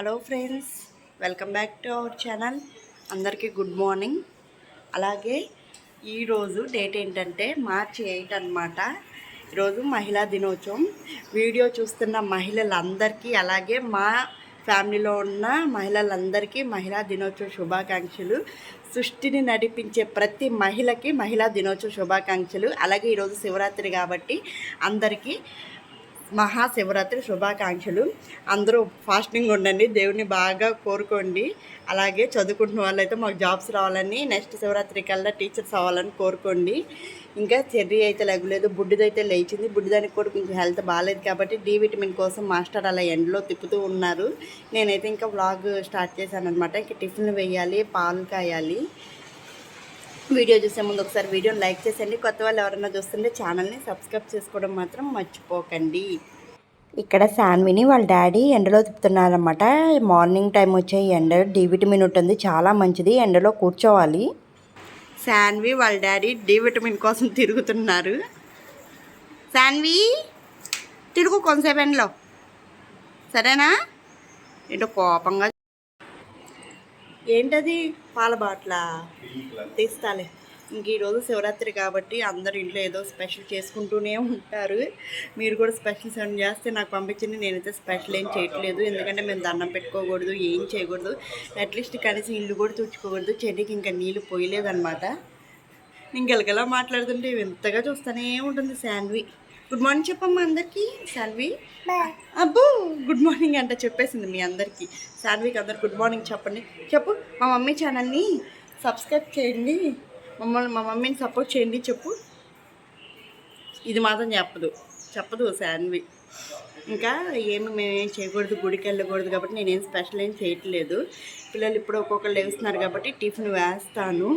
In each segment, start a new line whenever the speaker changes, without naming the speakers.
Hello friends welcome back to our channel అందరికీ good morning అలాగే ఈరోజు డేట్ ఏంటంటే మార్చి ఎయిట్ అనమాట ఈరోజు మహిళా దినోత్సవం. వీడియో చూస్తున్న మహిళలందరికీ అలాగే మా ఫ్యామిలీలో ఉన్న మహిళలందరికీ మహిళా దినోత్సవ శుభాకాంక్షలు. సృష్టిని నడిపించే ప్రతి మహిళకి మహిళా దినోత్సవ శుభాకాంక్షలు. అలాగే ఈరోజు శివరాత్రి కాబట్టి అందరికీ మహాశివరాత్రి శుభాకాంక్షలు. అందరూ ఫాస్టింగ్ ఉండండి దేవుని బాగా కోరుకోండి. అలాగే చదువుకుంటున్న వాళ్ళైతే మాకు జాబ్స్ రావాలని నెక్స్ట్ శివరాత్రి కల్లా టీచర్స్ అవ్వాలని కోరుకోండి. ఇంకా చెర్రీ అయితే లేగలేదు బుడ్డిదైతే లేచింది. బుడ్డిదానికి కూడా కొంచెం హెల్త్ బాగాలేదు కాబట్టి డి విటమిన్ కోసం మాస్టర్ అలా ఎండలో తిప్పుతూ ఉన్నారు. నేనైతే ఇంకా వ్లాగ్ స్టార్ట్ చేశాను అనమాట ఇంకా టిఫిన్ వేయాలి పాలు కాయాలి. వీడియో చూసే ముందు ఒకసారి వీడియోని లైక్ చేసేయండి. కొత్త వాళ్ళు ఎవరైనా చూస్తుంటే ఛానల్ని సబ్స్క్రైబ్ చేసుకోవడం మాత్రం మర్చిపోకండి. ఇక్కడ శాన్విని వాళ్ళ డాడీ ఎండలో తిప్పుతున్నారనమాట మార్నింగ్ టైం వచ్చే ఎండ డి విటమిన్ ఉంటుంది చాలా మంచిది. ఎండలో కూర్చోవాలి. శాన్వి వాళ్ళ డాడీ డి విటమిన్ కోసం తిరుగుతున్నారు. శాన్వి తిరుగు కొంతసేపు ఎండలో. సరేనా? ఏంటో కోపంగా ఏంటది? పాల బాట్ల? తీస్తాలే. ఇంక ఈరోజు శివరాత్రి కాబట్టి అందరు ఇంట్లో ఏదో స్పెషల్ చేసుకుంటూనే ఉంటారు. మీరు కూడా స్పెషల్స్ ఏమైనా చేస్తే నాకు పంపించండి. నేనైతే స్పెషల్ ఏం చేయట్లేదు. ఎందుకంటే మేము దండం పెట్టుకోకూడదు ఏం చేయకూడదు. అట్లీస్ట్ కనీసం ఇల్లు కూడా తుడుచుకోకూడదు. చెట్టుకి ఇంకా నీళ్ళు పోయలేదన్నమాట. ఇంకెలకలా మాట్లాడుతుంటే వింతగా చూస్తూనే ఉంటుంది శాండ్వి. గుడ్ మార్నింగ్ చెప్పమ్మా అందరికీ. శాన్వి అబ్బో గుడ్ మార్నింగ్ అంట చెప్పేసింది మీ అందరికీ. శాన్వికి అందరు గుడ్ మార్నింగ్ చెప్పండి. చెప్పు మా మమ్మీ ఛానల్ని సబ్స్క్రైబ్ చేయండి. మమ్మల్ని మా మమ్మీని సపోర్ట్ చేయండి చెప్పు. ఇది మాత్రం చెప్పదు. చెప్పదు శాన్వి ఇంకా ఏమి మేమేం చేయకూడదు గుడికి వెళ్ళకూడదు కాబట్టి నేనేం స్పెషల్ ఏం చేయట్లేదు. పిల్లలు ఇప్పుడు ఒక్కొక్కరు లేస్తున్నారు కాబట్టి టిఫిన్ వేస్తాను.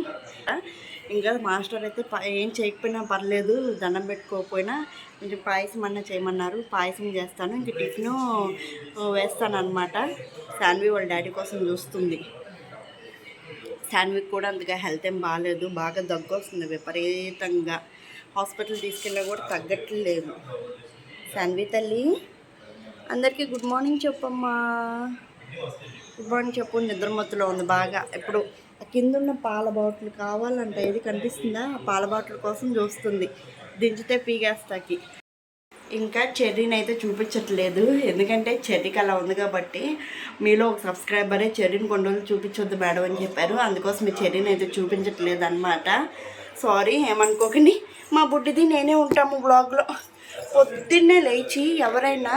ఇంకా మాస్టర్ అయితే ప- ఏం చేయకపోయినా పర్లేదు దండం పెట్టుకోకపోయినా కొంచెం పాయసం అన్న చేయమన్నారు. పాయసం చేస్తాను. ఇంక టిఫిన్ వేస్తాను అనమాట శాన్వి వాళ్ళ డాడీ కోసం చూస్తుంది. శాన్విక్ కూడా అంతగా హెల్త్ ఏం బాగాలేదు బాగా దగ్గు వస్తుంది విపరీతంగా. హాస్పిటల్ తీసుకెళ్ళా కూడా తగ్గట్లేదు. శాన్వి తల్లి అందరికీ గుడ్ మార్నింగ్ చెప్పమ్మా. గుడ్ మార్నింగ్ చెప్పు నిద్రమత్తులో ఉంది బాగా. ఎప్పుడు? కింద ఉన్న పాల బాటిల్ కావాలంట. ఏది కనిపిస్తుందా? ఆ పాల బాటిల్ కోసం చూస్తుంది. దించితే పీగేస్తాకి ఇంకా చెర్రీని అయితే చూపించట్లేదు. ఎందుకంటే చెర్రీకి అలా ఉంది కాబట్టి మీలో ఒక సబ్స్క్రైబరే చెర్రీని కొన్ని రోజులు చూపించొద్దు మేడం అని చెప్పారు. అందుకోసం ఈ చెర్రీని అయితే చూపించట్లేదు అనమాట సారీ ఏమనుకోకండి. మా బుడ్డిది నేనే ఉంటాము బ్లాగ్లో. పొద్దున్నే లేచి ఎవరైనా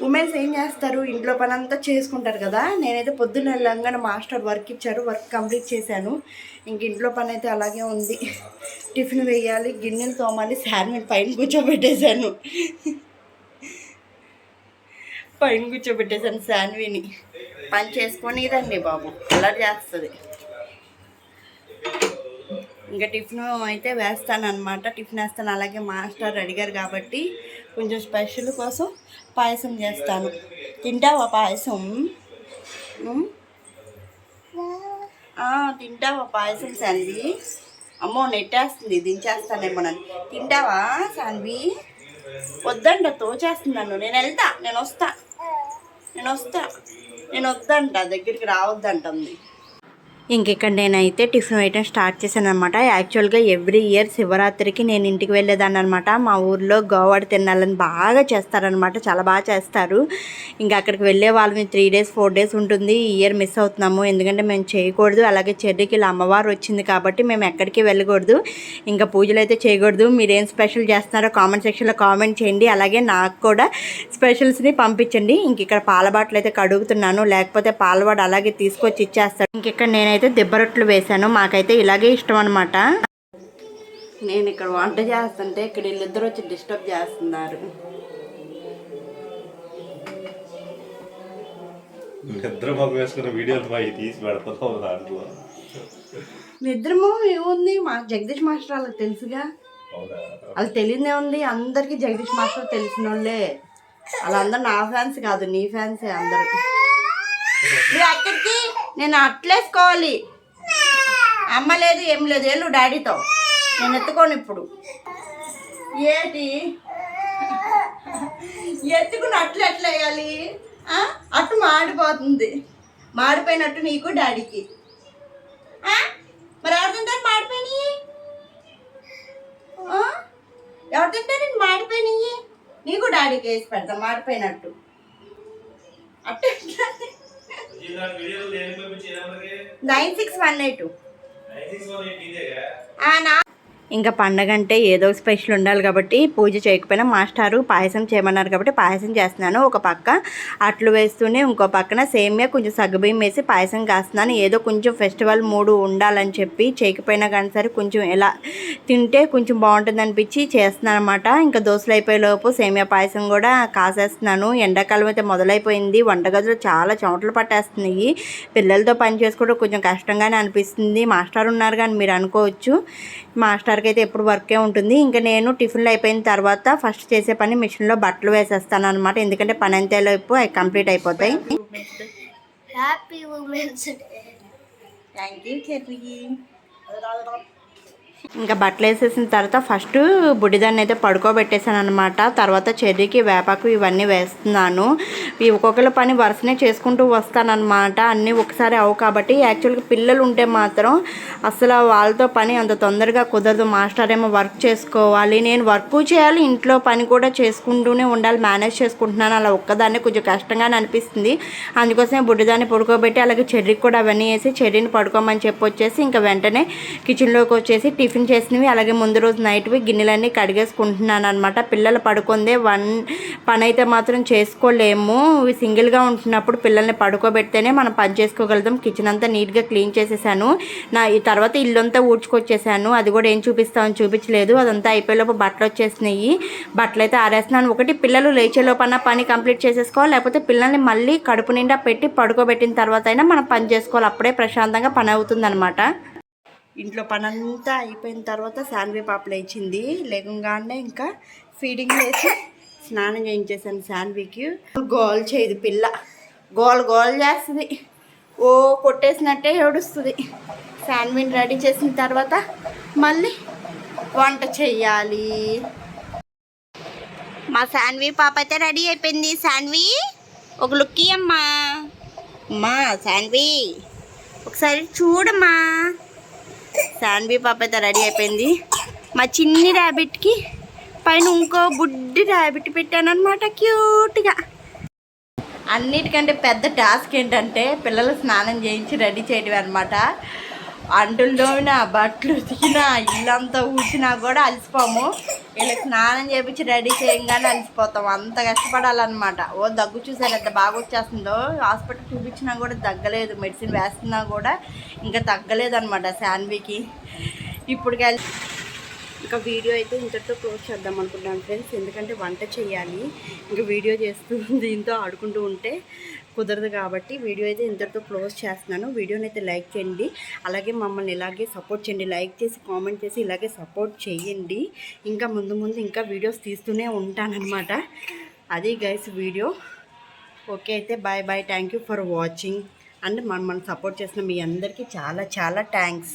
ఉమెన్స్ ఏం చేస్తారు? ఇంట్లో పని అంతా చేసుకుంటారు కదా? నేనైతే పొద్దున్న వెళ్ళంగానే మాస్టర్ వర్క్ ఇచ్చారు వర్క్ కంప్లీట్ చేశాను. ఇంక ఇంట్లో పని అయితే అలాగే ఉంది. టిఫిన్ వేయాలి గిన్నెలు తోమాలి శాండ్విచ్ పైన కూర్చోబెట్టేశాను. పైన కూర్చోబెట్టేశాను శాన్విని పని చేసుకొని రండి బాబు అలా చేస్తుంది. ఇంకా టిఫిన్ అయితే వేస్తాను అనమాట టిఫిన్ వేస్తాను. అలాగే మాస్టర్ అడిగారు కాబట్టి కొంచెం స్పెషల్ కోసం పాయసం చేస్తాను. తింటావా పాయసం? తింటావా పాయసం సాన్వి అమ్మో నెట్టేస్తుంది. దించేస్తానేమో నన్ను తింటావా సాన్వి వద్దంట తోచేస్తున్నాను నేను వెళ్తా. నేను వస్తా. నేను వస్తా. నేను వద్దంట. దగ్గరికి రావద్దంటుంది. ఇంకెక్కడ నేనైతే టిఫిన్ వేయటం స్టార్ట్ చేశాను అనమాట యాక్చువల్గా ఎవ్రీ ఇయర్ శివరాత్రికి నేను ఇంటికి వెళ్ళేదాన్ని అనమాట మా ఊర్లో గోవాడ తినాలని బాగా చేస్తారనమాట చాలా బాగా చేస్తారు. ఇంకా అక్కడికి వెళ్ళే వాళ్ళని త్రీ డేస్ ఫోర్ డేస్ ఉంటుంది. ఈ ఇయర్ మిస్ అవుతున్నాము. ఎందుకంటే మేము చేయకూడదు. అలాగే చెర్రికి ఇలా అమ్మవారు వచ్చింది కాబట్టి మేము ఎక్కడికి వెళ్ళకూడదు. ఇంకా పూజలు అయితే చేయకూడదు. మీరేం స్పెషల్ చేస్తున్నారో కామెంట్ సెక్షన్లో కామెంట్ చేయండి. అలాగే నాకు కూడా స్పెషల్స్ని పంపించండి. ఇంక ఇక్కడ పాల బాటలు అయితే కడుగుతున్నాను. లేకపోతే పాలవాడు అలాగే తీసుకొచ్చి ఇచ్చేస్తాడు. ఇంక ఇక్కడ నేనైతే దెబ్బ రొట్టెలు వేశాను. మాకైతే ఇలాగే ఇష్టం అనమాట నేను ఇక్కడ వంట చేస్తుంటే ఇక్కడ వీళ్ళిద్దరు వచ్చి డిస్టర్బ్ చేస్తున్నారు.
నిద్ర మొక్క వేసుకున్న వీడియోలు మా తీసి పెడతాం దాంట్లో.
నిద్రమో ఏముంది మా జగదీష్ మాస్టర్ వాళ్ళకి తెలుసుగా. వాళ్ళకి తెలియదే ఉంది. అందరికీ జగదీష్ మాస్టర్ తెలిసిన వాళ్ళే. వాళ్ళందరూ నా ఫ్యాన్స్ కాదు నీ ఫ్యాన్సే అందరు. నువ్వు అక్కడికి నేను అట్లేసుకోవాలి. అమ్మ లేదు ఏం లేదు వెళ్ళు డాడీతో. నేను ఎత్తుకోను ఇప్పుడు. ఏంటి? ఎత్తుకుని అట్లు ఎట్లా వేయాలి? ఆ? మాడిపోతుంది. మాడిపోయినట్టు నీకు డాడీకి. మరి ఎవరు తింటారు మాడిపోయినాయి? ఎవరు తింటారు నేను మాడిపోయినాయి? నీకు డాడీకి వేసి పెడతా మాడిపోయినట్టు. అట్టు నైన్ సిక్స్ వన్ ఎయిట్. నా ఇంకా పండగ అంటే ఏదో స్పెషల్ ఉండాలి కాబట్టి పూజ చేయకపోయినా మాస్టారు పాయసం చేయమన్నారు కాబట్టి పాయసం చేస్తున్నాను. ఒక పక్క అట్లు వేస్తూనే ఇంకో పక్కన సేమ్యా కొంచెం సగ్గుబియ్యం వేసి పాయసం కాస్తున్నాను. ఏదో కొంచెం ఫెస్టివల్ మూడు ఉండాలని చెప్పి చేయకపోయినా కానీ సరే కొంచెం ఎలా తింటే కొంచెం బాగుంటుంది అనిపించి చేస్తున్నాను అనమాట ఇంకా దోశలు అయిపోయేలోపు సేమియా పాయసం కూడా కాసేస్తున్నాను. ఎండాకాలం అయితే మొదలైపోయింది. వంటగదిలో చాలా చెమటలు పట్టేస్తున్నాయి. పిల్లలతో పని చేసుకోవడం కొంచెం కష్టంగానే అనిపిస్తుంది. మాస్టర్ ఉన్నారు కానీ మీరు అనుకోవచ్చు. మాస్టర్ అయితే ఎప్పుడు వర్కే ఉంటుంది. ఇంకా నేను టిఫిన్లు అయిపోయిన తర్వాత ఫస్ట్ చేసే పని మిషన్లో బట్టలు వేసేస్తాను అనమాట ఎందుకంటే పని అంతేలోపు అవి కంప్లీట్ అయిపోతాయి.
Happy women's day
thank you ఇంకా బట్టలు వేసేసిన తర్వాత ఫస్ట్ బుడిదాన్ని అయితే పడుకోబెట్టేసాను అనమాట తర్వాత చెర్రీకి వేపాకు ఇవన్నీ వేస్తున్నాను. ఈ ఒక్కొక్కరి పని వరుసనే చేసుకుంటూ వస్తానమాట అన్నీ ఒకసారి అవు కాబట్టి యాక్చువల్గా పిల్లలు ఉంటే మాత్రం అసలు వాళ్ళతో పని అంత తొందరగా కుదరదు. మాస్టర్ ఏమో వర్క్ చేసుకోవాలి. నేను వర్క్ చేయాలి ఇంట్లో పని కూడా చేసుకుంటూనే ఉండాలి మేనేజ్ చేసుకుంటున్నాను. అలా ఒక్కదాన్ని కొంచెం కష్టంగానే అనిపిస్తుంది. అందుకోసమే బుడ్డిదాన్ని పడుకోబెట్టి అలాగే చెర్రీకి కూడా అవన్నీ వేసి చెర్రీని పడుకోమని చెప్పి వచ్చేసి ఇంకా వెంటనే కిచెన్లోకి వచ్చేసి టిఫిన్ చేసినవి అలాగే ముందు రోజు నైట్వి గిన్నెలన్నీ కడిగేసుకుంటున్నాను అనమాట పిల్లలు పడుకుందే వన్ పని అయితే మాత్రం చేసుకోలేము. సింగిల్గా ఉంటున్నప్పుడు పిల్లల్ని పడుకోబెడితేనే మనం పని చేసుకోగలుగుతాం. కిచెన్ అంతా నీట్గా క్లీన్ చేసేసాను. నా ఈ తర్వాత ఇల్లంతా ఊడ్చుకొచ్చేసాను. అది కూడా ఏం చూపిస్తామని చూపించలేదు. అదంతా అయిపోయేలోపు బట్టలు వచ్చేసినాయి బట్టలు అయితే ఆరేస్తున్నాను. ఒకటి పిల్లలు లేచేలోపన్నా పని కంప్లీట్ చేసేసుకోవాలి. లేకపోతే పిల్లల్ని మళ్ళీ కడుపు నిండా పెట్టి పడుకోబెట్టిన తర్వాత అయినా మనం పని చేసుకోవాలి. అప్పుడే ప్రశాంతంగా పని అవుతుందన్నమాట. ఇంట్లో పనంతా అయిపోయిన తర్వాత శాన్వి పాప లేచింది లేకుండానే ఇంకా ఫీడింగ్ చేసి స్నానం చేయించేసాను శాన్వికి గోల్ చేయదు పిల్ల. గోల్ గోల్ చేస్తుంది. ఓ కొట్టేసినట్టే ఏడుస్తుంది. శాన్విని రెడీ చేసిన తర్వాత మళ్ళీ వంట చెయ్యాలి మా శాన్వి పాప అయితే రెడీ అయిపోయింది. శాన్వి ఒక లుక్కి అమ్మా. అమ్మా శాన్వి ఒకసారి చూడమ్మా. శాన్వి పాప అయితే రెడీ అయిపోయింది. మా చిన్ని ర్యాబిట్కి పైన ఇంకో బుడ్డి ర్యాబిట్ పెట్టానమాట క్యూట్గా అన్నిటికంటే పెద్ద టాస్క్ ఏంటంటే పిల్లలు స్నానం చేయించి రెడీ చేయడం అనమాట అంటులు బట్టలు ఉతికినా ఇల్లంతా ఊసినా కూడా అలసిపోము. వీళ్ళకి స్నానం చేయించి రెడీ చేయంగానే అలసిపోతాం. అంత కష్టపడాలన్నమాట. ఓ దగ్గు చూసారు ఎంత బాగా వచ్చేస్తుందో. హాస్పిటల్ చూపించినా కూడా తగ్గలేదు. మెడిసిన్ వేస్తున్నా కూడా ఇంకా తగ్గలేదు అనమాట శాన్వికి ఇప్పుడు ఇంకా వీడియో అయితే ఇంతటితో క్లోజ్ చేద్దాం అనుకుంటున్నాను ఫ్రెండ్స్. ఎందుకంటే వంట చేయాలి. ఇంకా వీడియో చేస్తూ దీంతో ఆడుకుంటూ ఉంటే కుదరదు కాబట్టి వీడియో అయితే ఇంతటితో క్లోజ్ చేస్తున్నాను. వీడియోని అయితే లైక్ చేయండి. అలాగే మమ్మల్ని ఇలాగే సపోర్ట్ చేయండి. లైక్ చేసి కామెంట్ చేసి ఇలాగే సపోర్ట్ చేయండి. ఇంకా ముందు ముందు ఇంకా వీడియోస్ తీస్తూనే ఉంటానన్నమాట. అది గైస్ వీడియో. ఓకే అయితే bye bye thank you for watching and మనం మనం సపోర్ట్ చేసిన మీ అందరికీ చాలా చాలా థ్యాంక్స్